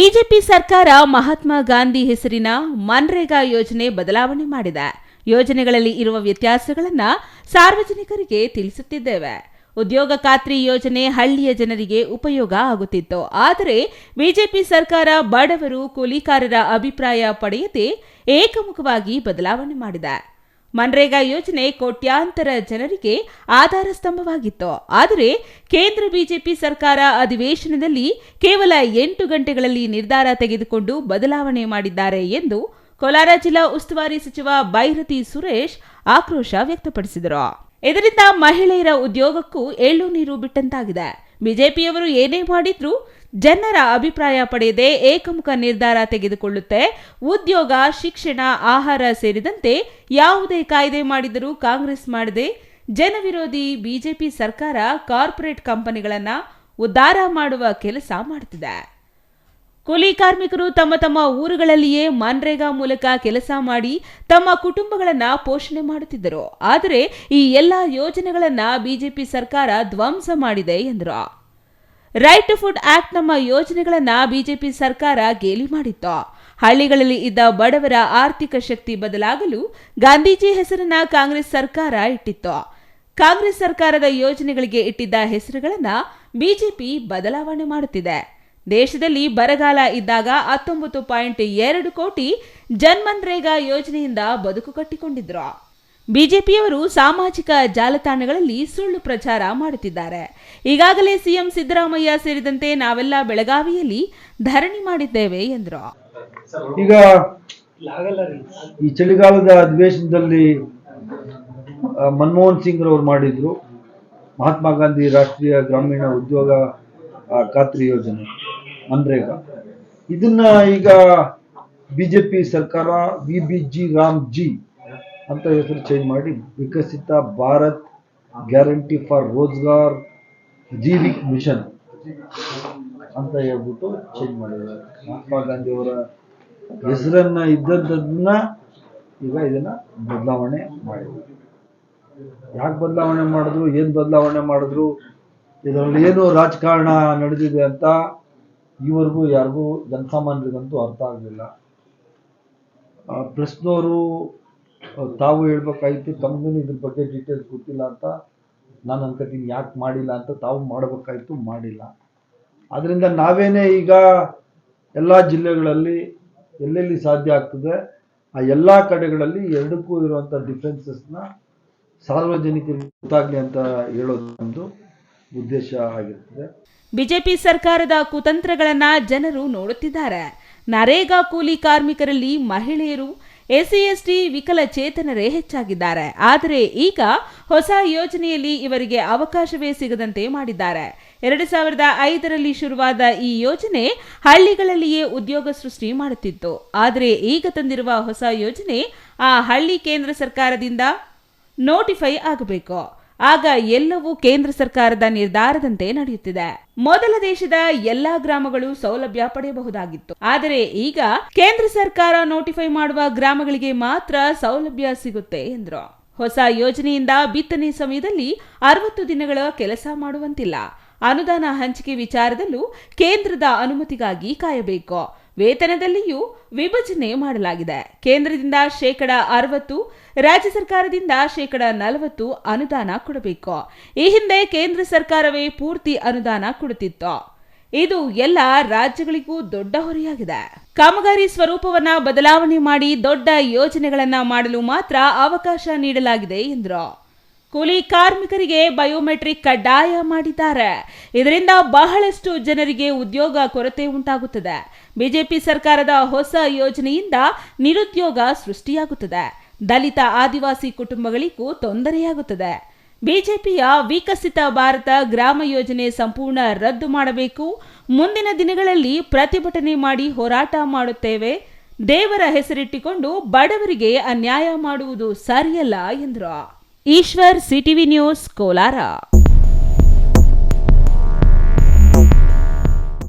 BJP ಸರ್ಕಾರ ಮಹಾತ್ಮ ಗಾಂಧಿ ಹೆಸರಿನ ಮನ್ರೇಗಾ ಯೋಜನೆ ಬದಲಾವಣೆ ಮಾಡಿದೆ. ಯೋಜನೆಗಳಲ್ಲಿ ಇರುವ ವ್ಯತ್ಯಾಸಗಳನ್ನು ಸಾರ್ವಜನಿಕರಿಗೆ ತಿಳಿಸುತ್ತಿದ್ದೇವೆ. ಉದ್ಯೋಗ ಖಾತ್ರಿ ಯೋಜನೆ ಹಳ್ಳಿಯ ಜನರಿಗೆ ಉಪಯೋಗ ಆಗುತ್ತಿತ್ತು. ಆದರೆ ಬಿಜೆಪಿ ಸರ್ಕಾರ ಬಡವರು ಕೂಲಿಕಾರರ ಅಭಿಪ್ರಾಯ ಪಡೆಯದೆ ಏಕಮುಖವಾಗಿ ಬದಲಾವಣೆ ಮಾಡಿದೆ. ಮನ್ರೇಗಾ ಯೋಜನೆ ಕೋಟ್ಯಾಂತರ ಜನರಿಗೆ ಆಧಾರ ಸ್ತಂಭವಾಗಿತ್ತು. ಆದರೆ ಕೇಂದ್ರ ಬಿಜೆಪಿ ಸರ್ಕಾರ ಅಧಿವೇಶನದಲ್ಲಿ ಕೇವಲ ಎಂಟು ಗಂಟೆಗಳಲ್ಲಿ ನಿರ್ಧಾರ ತೆಗೆದುಕೊಂಡು ಬದಲಾವಣೆ ಮಾಡಿದ್ದಾರೆ ಎಂದು ಕೋಲಾರ ಜಿಲ್ಲಾ ಉಸ್ತುವಾರಿ ಸಚಿವ ಬೈರತಿ ಸುರೇಶ್ ಆಕ್ರೋಶ ವ್ಯಕ್ತಪಡಿಸಿದರು. ಇದರಿಂದ ಮಹಿಳೆಯರ ಉದ್ಯೋಗಕ್ಕೂ ಏಳು ನೀರು ಬಿಟ್ಟಂತಾಗಿದೆ. ಬಿಜೆಪಿಯವರು ಏನೇ ಮಾಡಿದ್ರೂ ಜನರ ಅಭಿಪ್ರಾಯ ಪಡೆಯದೆ ಏಕಮುಖ ನಿರ್ಧಾರ ತೆಗೆದುಕೊಳ್ಳುತ್ತೆ. ಉದ್ಯೋಗ, ಶಿಕ್ಷಣ, ಆಹಾರ ಸೇರಿದಂತೆ ಯಾವುದೇ ಕಾಯ್ದೆ ಮಾಡಿದರೂ ಕಾಂಗ್ರೆಸ್ ಮಾಡದೆ ಜನವಿರೋಧಿ ಬಿಜೆಪಿ ಸರ್ಕಾರ ಕಾರ್ಪೊರೇಟ್ ಕಂಪನಿಗಳನ್ನ ಉದ್ಧಾರ ಮಾಡುವ ಕೆಲಸ ಮಾಡುತ್ತಿದೆ ಕೂಲಿ ಕಾರ್ಮಿಕರು ತಮ್ಮ ತಮ್ಮ ಊರುಗಳಲ್ಲಿಯೇ ಮನ್ರೇಗಾ ಮೂಲಕ ಕೆಲಸ ಮಾಡಿ ತಮ್ಮ ಕುಟುಂಬಗಳನ್ನ ಪೋಷಣೆ ಮಾಡುತ್ತಿದ್ದರು. ಆದರೆ ಈ ಎಲ್ಲ ಯೋಜನೆಗಳನ್ನ ಬಿಜೆಪಿ ಸರ್ಕಾರ ಧ್ವಂಸ ಮಾಡಿದೆ ಎಂದರು. ರೈಟ್ ಟು ಫುಡ್ ಆಕ್ಟ್ ನಮ್ಮ ಯೋಜನೆಗಳನ್ನ ಬಿಜೆಪಿ ಸರ್ಕಾರ ಗೇಲಿ ಮಾಡಿತ್ತು. ಹಳ್ಳಿಗಳಲ್ಲಿ ಇದ್ದ ಬಡವರ ಆರ್ಥಿಕ ಶಕ್ತಿ ಬದಲಾಗಲು ಗಾಂಧೀಜಿ ಹೆಸರನ್ನ ಕಾಂಗ್ರೆಸ್ ಸರ್ಕಾರ ಇಟ್ಟಿತ್ತು. ಕಾಂಗ್ರೆಸ್ ಸರ್ಕಾರದ ಯೋಜನೆಗಳಿಗೆ ಇಟ್ಟಿದ್ದ ಹೆಸರುಗಳನ್ನ ಬಿಜೆಪಿ ಬದಲಾವಣೆ ಮಾಡುತ್ತಿದೆ. ದೇಶದಲ್ಲಿ ಬರಗಾಲ ಇದ್ದಾಗ ಹತ್ತೊಂಬತ್ತು ಪಾಯಿಂಟ್ ಎರಡು ಕೋಟಿ ಜನ್ಮನ್ರೇಗಾ ಯೋಜನೆಯಿಂದ ಬದುಕು ಕಟ್ಟಿಕೊಂಡಿದ್ರು. ಬಿಜೆಪಿಯವರು ಸಾಮಾಜಿಕ ಜಾಲತಾಣಗಳಲ್ಲಿ ಸುಳ್ಳು ಪ್ರಚಾರ ಮಾಡುತ್ತಿದ್ದಾರೆ. ಈಗಾಗಲೇ ಸಿಎಂ ಸಿದ್ದರಾಮಯ್ಯ ಸೇರಿದಂತೆ ನಾವೆಲ್ಲ ಬೆಳಗಾವಿಯಲ್ಲಿ ಧರಣಿ ಮಾಡಿದ್ದೇವೆ, ಎಂದರು. ಈಗ ಈ ಚಳಿಗಾಲದ ಅಧಿವೇಶನದಲ್ಲಿ ಮನಮೋಹನ್ ಸಿಂಗ್ ಅವರು ಮಾಡಿದ್ರು. ಮಹಾತ್ಮ ಗಾಂಧಿ ರಾಷ್ಟ್ರೀಯ ಗ್ರಾಮೀಣ ಉದ್ಯೋಗ ಖಾತ್ರಿ ಯೋಜನೆ, ಮನ್ರೇಗಾ. ಇದನ್ನ ಈಗ ಬಿಜೆಪಿ ಸರ್ಕಾರ, V B G Ram G ಅಂತ ಹೆಸರು ಚೇಂಜ್ ಮಾಡಿ Viksit Bharat guarantee for Rozgar Jeevik mission ಅಂತ ಹೇಳ್ಬಿಟ್ಟು ಚೇಂಜ್ ಮಾಡಿದ್ದಾರೆ. ಮಹಾತ್ಮ ಗಾಂಧಿಯವರ ಹೆಸರನ್ನ ಇದ್ದದ್ದನ್ನ ಈಗ ಇದನ್ನ ಬದಲಾವಣೆ ಮಾಡಿದ್ರು ಯಾಕೆ ಬದಲಾವಣೆ ಮಾಡಿದ್ರು, ಏನ್ ಬದಲಾವಣೆ ಮಾಡಿದ್ರು, ಇದರಲ್ಲಿ ಏನು ರಾಜಕಾರಣ ನಡೆದಿದೆ ಅಂತ ಈವರೆಗೂ ಯಾರಿಗೂ ಜನಸಾಮಾನ್ಯರಿಗಂತೂ ಅರ್ಥ ಆಗಲಿಲ್ಲ. ಪ್ರೆಸ್ನವರು ತಾವು ಹೇಳ್ಬೇಕಾಯ್ತು ತಮಗೂ ಇದ್ರ ಬಗ್ಗೆ ಡೀಟೇಲ್ಸ್ ಗೊತ್ತಿಲ್ಲ ಅಂತ. ನಾನು ಅನ್ಕೋತೀನಿ, ಯಾಕೆ ಮಾಡಿಲ್ಲ ಅಂತ ತಾವು ಮಾಡಬೇಕಾಯ್ತು, ಮಾಡಿಲ್ಲ. ಆದ್ದರಿಂದ ನಾವೇನೇ ಈಗ ಎಲ್ಲ ಜಿಲ್ಲೆಗಳಲ್ಲಿ ಎಲ್ಲೆಲ್ಲಿ ಸಾಧ್ಯ ಆಗ್ತದೆ, ಆ ಎಲ್ಲ ಕಡೆಗಳಲ್ಲಿ ಎರಡಕ್ಕೂ ಇರುವಂಥ ಡಿಫ್ರೆನ್ಸಸ್ನ ಸಾರ್ವಜನಿಕರಿಗೆ ಗೊತ್ತಾಗ್ಲಿ ಅಂತ ಹೇಳೋದು ನಮ್ಮದು ಉದ್ದೇಶ ಆಗಿರ್ತದೆ. ಬಿಜೆಪಿ ಸರ್ಕಾರದ ಕುತಂತ್ರಗಳನ್ನು ಜನರು ನೋಡುತ್ತಿದ್ದಾರೆ. ನರೇಗಾ ಕೂಲಿ ಕಾರ್ಮಿಕರಲ್ಲಿ ಮಹಿಳೆಯರು ಎಸ್ಸಿ ಎಸ್ಟಿ ವಿಕಲಚೇತನರೇ ಹೆಚ್ಚಾಗಿದ್ದಾರೆ. ಆದರೆ ಈಗ ಹೊಸ ಯೋಜನೆಯಲ್ಲಿ ಇವರಿಗೆ ಅವಕಾಶವೇ ಸಿಗದಂತೆ ಮಾಡಿದ್ದಾರೆ. ಎರಡು ಸಾವಿರದ ಐದರಲ್ಲಿ ಶುರುವಾದ ಈ ಯೋಜನೆ ಹಳ್ಳಿಗಳಲ್ಲಿಯೇ ಉದ್ಯೋಗ ಸೃಷ್ಟಿ ಮಾಡುತ್ತಿತ್ತು. ಆದರೆ ಈಗ ತಂದಿರುವ ಹೊಸ ಯೋಜನೆ ಆ ಹಳ್ಳಿ ಕೇಂದ್ರ ಸರ್ಕಾರದಿಂದ ನೋಟಿಫೈ ಆಗಬೇಕು. ಆಗ ಎಲ್ಲವೂ ಕೇಂದ್ರ ಸರ್ಕಾರದ ನಿರ್ಧಾರದಂತೆ ನಡೆಯುತ್ತಿದೆ. ಮೊದಲ ದೇಶದ ಎಲ್ಲಾ ಗ್ರಾಮಗಳು ಸೌಲಭ್ಯ ಪಡೆಯಬಹುದಾಗಿತ್ತು. ಆದರೆ ಈಗ ಕೇಂದ್ರ ಸರ್ಕಾರ ನೋಟಿಫೈ ಮಾಡುವ ಗ್ರಾಮಗಳಿಗೆ ಮಾತ್ರ ಸೌಲಭ್ಯ ಸಿಗುತ್ತೆ ಎಂದರು. ಹೊಸ ಯೋಜನೆಯಿಂದ ಬಿತ್ತನೆ ಸಮಯದಲ್ಲಿ ಅರವತ್ತು ದಿನಗಳ ಕೆಲಸ ಮಾಡುವಂತಿಲ್ಲ. ಅನುದಾನ ಹಂಚಿಕೆ ವಿಚಾರದಲ್ಲೂ ಕೇಂದ್ರದ ಅನುಮತಿಗಾಗಿ ಕಾಯಬೇಕು. ವೇತನದಲ್ಲಿಯೂ ವಿಭಜನೆ ಮಾಡಲಾಗಿದೆ. ಕೇಂದ್ರದಿಂದ ಶೇಕಡ ಅರವತ್ತು, ರಾಜ್ಯ ಸರ್ಕಾರದಿಂದ ಶೇಕಡ ನಲವತ್ತು ಅನುದಾನ ಕೊಡಬೇಕು. ಈ ಹಿಂದೆ ಕೇಂದ್ರ ಸರ್ಕಾರವೇ ಪೂರ್ತಿ ಅನುದಾನ ಕೊಡುತ್ತಿತ್ತು. ಇದು ಎಲ್ಲ ರಾಜ್ಯಗಳಿಗೂ ದೊಡ್ಡ ಹೊರೆಯಾಗಿದೆ. ಕಾಮಗಾರಿ ಸ್ವರೂಪವನ್ನ ಬದಲಾವಣೆ ಮಾಡಿ ದೊಡ್ಡ ಯೋಜನೆಗಳನ್ನ ಮಾಡಲು ಮಾತ್ರ ಅವಕಾಶ ನೀಡಲಾಗಿದೆ ಎಂದರು. ಕೂಲಿ ಕಾರ್ಮಿಕರಿಗೆ ಬಯೋಮೆಟ್ರಿಕ್ ಕಡ್ಡಾಯ ಮಾಡಿದ್ದಾರೆ. ಇದರಿಂದ ಬಹಳಷ್ಟು ಜನರಿಗೆ ಉದ್ಯೋಗ ಕೊರತೆ ಉಂಟಾಗುತ್ತದೆ. ಬಿಜೆಪಿ ಸರ್ಕಾರದ ಹೊಸ ಯೋಜನೆಯಿಂದ ನಿರುದ್ಯೋಗ ಸೃಷ್ಟಿಯಾಗುತ್ತದೆ. ದಲಿತ ಆದಿವಾಸಿ ಕುಟುಂಬಗಳಿಗೂ ತೊಂದರೆಯಾಗುತ್ತದೆ. ಬಿಜೆಪಿಯ ವಿಕಸಿತ ಭಾರತ ಗ್ರಾಮ ಯೋಜನೆ ಸಂಪೂರ್ಣ ರದ್ದು ಮಾಡಬೇಕು. ಮುಂದಿನ ದಿನಗಳಲ್ಲಿ ಪ್ರತಿಭಟನೆ ಮಾಡಿ ಹೋರಾಟ ಮಾಡುತ್ತೇವೆ. ದೇವರ ಹೆಸರಿಟ್ಟುಕೊಂಡು ಬಡವರಿಗೆ ಅನ್ಯಾಯ ಮಾಡುವುದು ಸರಿಯಲ್ಲ ಎಂದರು. Eshwar CTV news Kolar.